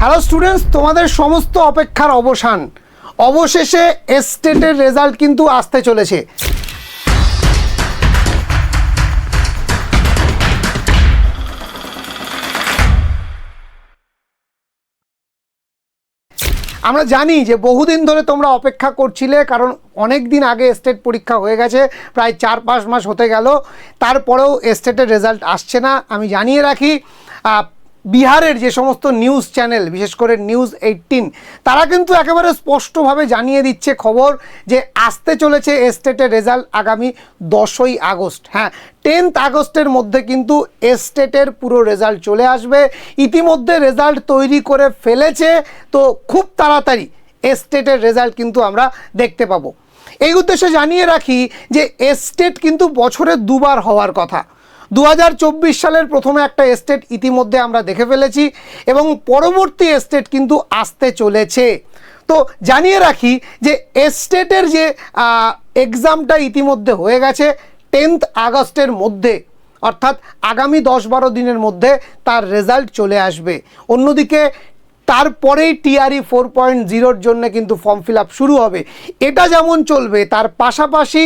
Hello students তোমাদের সমস্ত অপেক্ষার অবসান। অবশেষে এস্টেটের রেজাল্ট কিন্তু আসতে চলেছে। আমরা জানি যে বহুদিন ধরে তোমরা অপেক্ষা করছিলে, কারণ অনেক দিন আগে স্টেট পরীক্ষা হয়ে গেছে, প্রায় চার পাঁচ মাস হতে গেল। তারপরেও স্টেটের রেজাল্ট আসছে না। আমি জানিয়ে রাখি বিহারের যে সমস্ত নিউজ চ্যানেল, বিশেষ করে নিউজ এইটিন, তারা কিন্তু একেবারে স্পষ্টভাবে জানিয়ে দিচ্ছে খবর যে আসতে চলেছে এস্টেটের রেজাল্ট আগামী দশই আগস্ট। হ্যাঁ টেন্থ আগস্টের মধ্যে কিন্তু এস্টেটের পুরো রেজাল্ট চলে আসবে। ইতিমধ্যে রেজাল্ট তৈরি করে ফেলেছে, তো খুব তাড়াতাড়ি এস্টেটের রেজাল্ট কিন্তু আমরা দেখতে পাবো। এই উদ্দেশ্যে জানিয়ে রাখি যে এস্টেট কিন্তু বছরে দুবার হওয়ার কথা। দু হাজার চব্বিশ সালের প্রথমে একটা এস্টেট ইতিমধ্যে আমরা দেখে ফেলেছি এবং পরবর্তী এস্টেট কিন্তু আসতে চলেছে। তো জানিয়ে রাখি যে এস্টেটের যে এক্সামটা ইতিমধ্যে হয়ে গেছে টেন্থ আগস্টের মধ্যে। অর্থাৎ আগামী দশ বারো দিনের মধ্যে তার রেজাল্ট চলে আসবে। অন্যদিকে তারপরেই টিআরই ফোর পয়েন্ট জিরোর জন্য কিন্তু ফর্ম ফিল আপ শুরু হবে। এটা যেমন চলবে, তার পাশাপাশি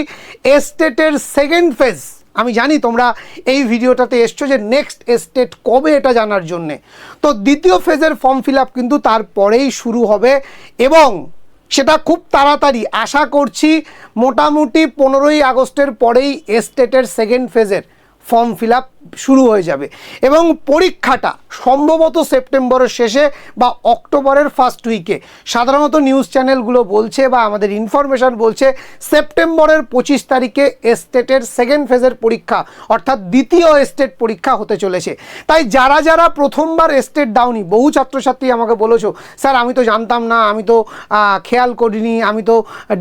এস্টেটের সেকেন্ড ফেজ আমি জানি তোমরা এই ভিডিওটাতে এসছো যে নেক্সট স্টেট কবে এটা জানার জন্যে। তো দ্বিতীয় ফেজের ফর্ম ফিল আপ কিন্তু তারপরেই শুরু হবে এবং সেটা খুব তাড়াতাড়ি। আশা করছি মোটামুটি পনেরোই আগস্টের পরেই স্টেটের সেকেন্ড ফেজের ফর্ম ফিল শুরু হয়ে যাবে। এবং পরীক্ষাটা সম্ভবত সেপ্টেম্বরের শেষে বা অক্টোবরের ফার্স্ট উইকে সাধারণত নিউজ চ্যানেলগুলো বলছে বা আমাদের ইনফরমেশন বলছে, সেপ্টেম্বরের পঁচিশ তারিখে এস্টেটের সেকেন্ড ফেজের পরীক্ষা, অর্থাৎ দ্বিতীয় এস্টেট পরীক্ষা হতে চলেছে। তাই যারা যারা প্রথমবার এস্টেট দাওনি, বহু ছাত্রছাত্রী আমাকে বলেছ, স্যার, আমি তো জানতাম না, আমি তো খেয়াল করিনি, আমি তো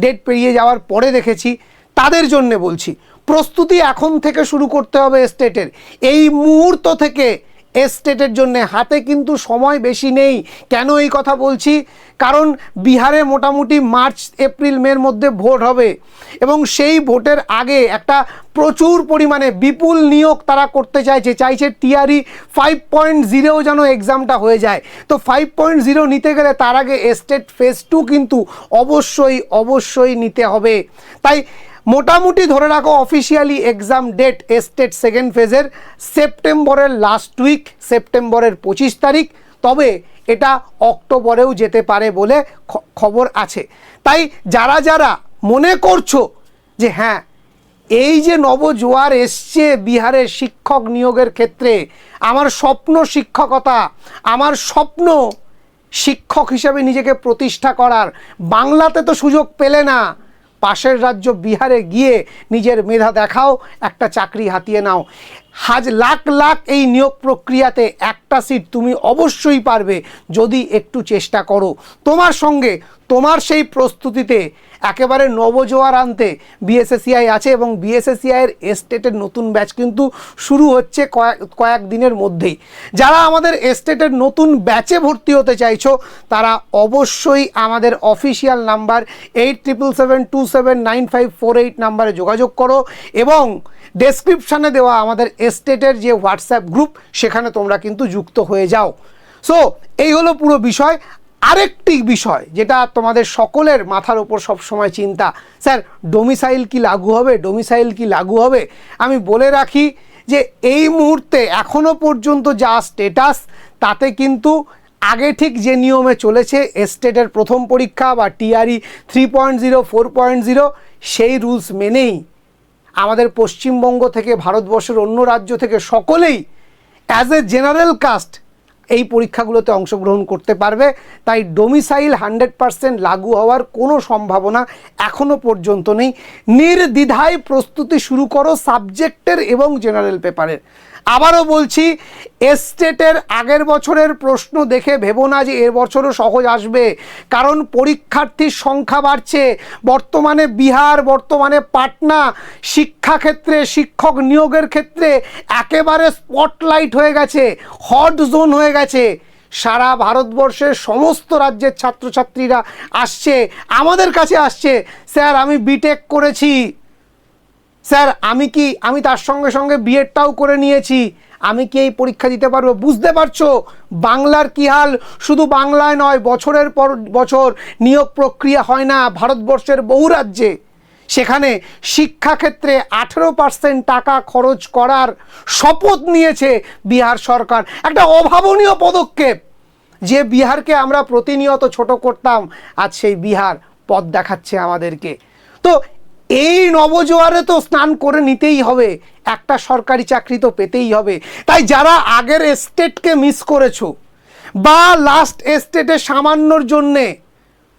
ডেট পেরিয়ে যাওয়ার পরে দেখেছি। তাদের জন্যে বলছি প্রস্তুতি এখন থেকে শুরু করতে হবে স্টেটের এই মুহূর্ত থেকে স্টেটের জন্য হাতে কিন্তু সময় বেশি নেই। কেন এই কথা বলছি? কারণ বিহারে মোটামুটি মার্চ, এপ্রিল, মের মধ্যে ভোট হবে। এবং সেই ভোটের আগে একটা প্রচুর পরিমাণে বিপুল নিয়োগ তারা করতে চাইছে। চাইছে টিআরই ফাইভ পয়েন্ট জিরো যেন এক্সামটা হয়ে যায়। তো ফাইভ পয়েন্ট জিরো নিতে গেলে তার আগে স্টেট ফেজ টু কিন্তু অবশ্যই অবশ্যই নিতে হবে। তাই মোটামুটি ধরে রাখো officially exam date state second ফেজের সেপ্টেম্বরের লাস্ট উইক সেপ্টেম্বরের পঁচিশ তারিখ। তবে এটা অক্টোবরেও যেতে পারে বলে খবর আছে। তাই যারা যারা মনে করছ যে হ্যাঁ এই যে নবজোয়ার এসছে বিহারের শিক্ষক নিয়োগের ক্ষেত্রে, আমার স্বপ্ন শিক্ষকতা, আমার স্বপ্ন শিক্ষক হিসেবে নিজেকে প্রতিষ্ঠা করার, বাংলাতে তো সুযোগ পেলে না। পাশের রাজ্য বিহারে গিয়ে নিজের মেধা দেখাও একটা চাকরি হাতিয়ে নাও। হাজ লাখ লাখ এই নিয়োগ প্রক্রিয়াতে একটা সিট তুমি অবশ্যই পারবে যদি একটু চেষ্টা করো। তোমার সঙ্গে তোমার সেই প্রস্তুতিতে একেবারে নবজোয়ার আনতে বিএসএসিআই আছে এবং বিএসএসিআইয়ের এস্টেটের নতুন ব্যাচ কিন্তু শুরু হচ্ছে কয়েক কয়েক দিনের মধ্যেই। যারা আমাদের এস্টেটের নতুন ব্যাচে ভর্তি হতে চাইছো, তারা অবশ্যই আমাদের official number eight triple seven two seven nine five four eight নাম্বারে যোগাযোগ করো এবং ডেসক্রিপশানে দেওয়া আমাদের এস্টেটের যে হোয়াটসঅ্যাপ গ্রুপ, সেখানে তোমরা কিন্তু যুক্ত হয়ে যাও। সো এই হলো পুরো বিষয়। আরেকটি বিষয় যেটা তোমাদের সকলের মাথার উপর সবসময় চিন্তা, স্যার ডোমিসাইল কি লাগু হবে? ডোমিসাইল কি লাগু হবে? আমি বলে রাখি যে এই মুহূর্তে এখনও পর্যন্ত যা স্টেটাস তাতে কিন্তু আগে ঠিক যে নিয়মে চলেছে এস্টেটের প্রথম পরীক্ষা বা TRE three point zero, four point zero, সেই রুলস মেনেই আমাদের পশ্চিমবঙ্গ থেকে, ভারতবর্ষের অন্য রাজ্য থেকে সকলেই অ্যাজ এ জেনারেল কাস্ট এই পরীক্ষাগুলোতে অংশগ্রহণ করতে পারবে। তাই ডোমিসাইল হান্ড্রেড পারসেন্ট লাগু হওয়ার কোনো সম্ভাবনা এখনও পর্যন্ত নেই। নির্দ্বিধায় প্রস্তুতি শুরু করো সাবজেক্টের এবং জেনারেল পেপারের আবারও বলছি, এস্টেটের আগের বছরের প্রশ্ন দেখে ভেবো না যে এর বছরও সহজ আসবে। কারণ পরীক্ষার্থীর সংখ্যা বাড়ছে। বর্তমানে বিহার, বর্তমানে পাটনা, শিক্ষাক্ষেত্রে, শিক্ষক নিয়োগের ক্ষেত্রে একেবারে স্পটলাইট হয়ে গেছে হট জোন হয়ে গেছে। সারা ভারতবর্ষের সমস্ত রাজ্যের ছাত্রছাত্রীরা আসছে, আমাদের কাছে আসছে। স্যার, আমি বিটেক করেছি। স্যার, আমি কি, আমি তার সঙ্গে সঙ্গে বিএডটাও করে নিয়েছি। আমি কি এই পরীক্ষা দিতে পারব? বুঝতে পারছ? বাংলার কি হাল? শুধু বাংলায় নয়, বছরের পর বছর নিয়োগ প্রক্রিয়া হয় না, ভারতবর্ষের বহু রাজ্যে। সেখানে শিক্ষাক্ষেত্রে আঠেরো পার্সেন্ট টাকা খরচ করার শপথ নিয়েছে বিহার সরকার। একটা অভাবনীয় পদক্ষেপ। যে বিহারকে আমরা প্রতিনিয়ত ছোট করতাম, আজ সেই বিহার পথ দেখাচ্ছে আমাদেরকে। তো এই নবজোয়ারে তো স্নান করে নিতেই হবে। একটা সরকারি চাকরি তো পেতেই হবে। তাই যারা আগের এস্টেটকে মিস করেছ বা লাস্ট এস্টেটে সামান্যর জন্যে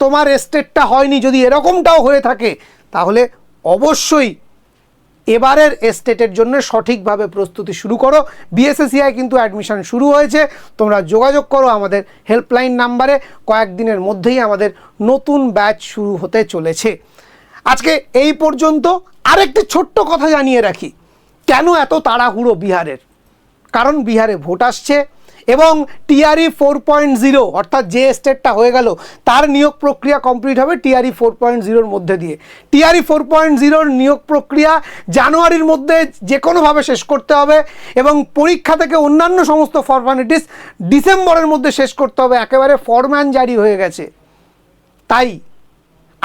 তোমার এস্টেটটা হয়নি, যদি এরকমটাও হয়ে থাকে, তাহলে অবশ্যই এবারের এস্টেটের জন্য সঠিকভাবে প্রস্তুতি শুরু করো। বিএসএসিআই কিন্তু অ্যাডমিশন শুরু হয়েছে। তোমরা যোগাযোগ করো আমাদের হেল্পলাইন নাম্বারে কয়েকদিনের মধ্যেই আমাদের নতুন ব্যাচ শুরু হতে চলেছে। আজকে এই পর্যন্ত আরেকটি ছোট্ট কথা জানিয়ে রাখি। কেন এত তাড়াহুড়ো বিহারের? কারণ বিহারে ভোট আসছে এবং টিআরই ফোর পয়েন্ট জিরো, অর্থাৎ যে স্টেটটা হয়ে গেল, তার নিয়োগ প্রক্রিয়া কমপ্লিট হবে টিআরই ফোর পয়েন্ট জিরোর মধ্যে দিয়ে। টিআরই ফোর পয়েন্ট জিরোর নিয়োগ প্রক্রিয়া জানুয়ারির মধ্যে যে কোনোভাবে শেষ করতে হবে এবং পরীক্ষা থেকে অন্যান্য সমস্ত ফরমালিটিস ডিসেম্বরের মধ্যে শেষ করতে হবে। একেবারে ফরম্যান জারি হয়ে গেছে। তাই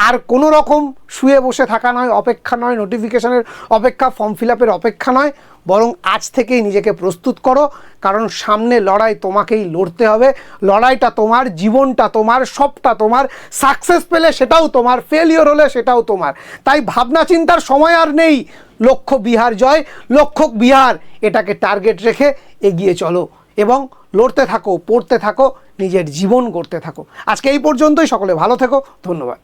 আর কোনো রকম শুয়ে বসে থাকা নয়, অপেক্ষা নয় নোটিফিকেশনের অপেক্ষা ফর্ম ফিল আপের অপেক্ষা নয়, বরং আজ থেকেই নিজেকে প্রস্তুত করো, কারণ সামনে লড়াই তোমাকেই লড়তে হবে, লড়াইটা তোমার, জীবনটা তোমার, সবটা তোমার সাকসেস পেলে সেটাও তোমার ফেলিওর হলে সেটাও তোমার। তাই ভাবনা চিন্তার সময় আর নেই, লক্ষ্য বিহার জয়, লক্ষ্য বিহার, এটাকে টার্গেট রেখে এগিয়ে চলো এবং লড়তে থাকো, পড়তে থাকো, নিজের জীবন গড়তে থাকো। আজকে এই পর্যন্তই, সকলে ভালো থেকো, ধন্যবাদ।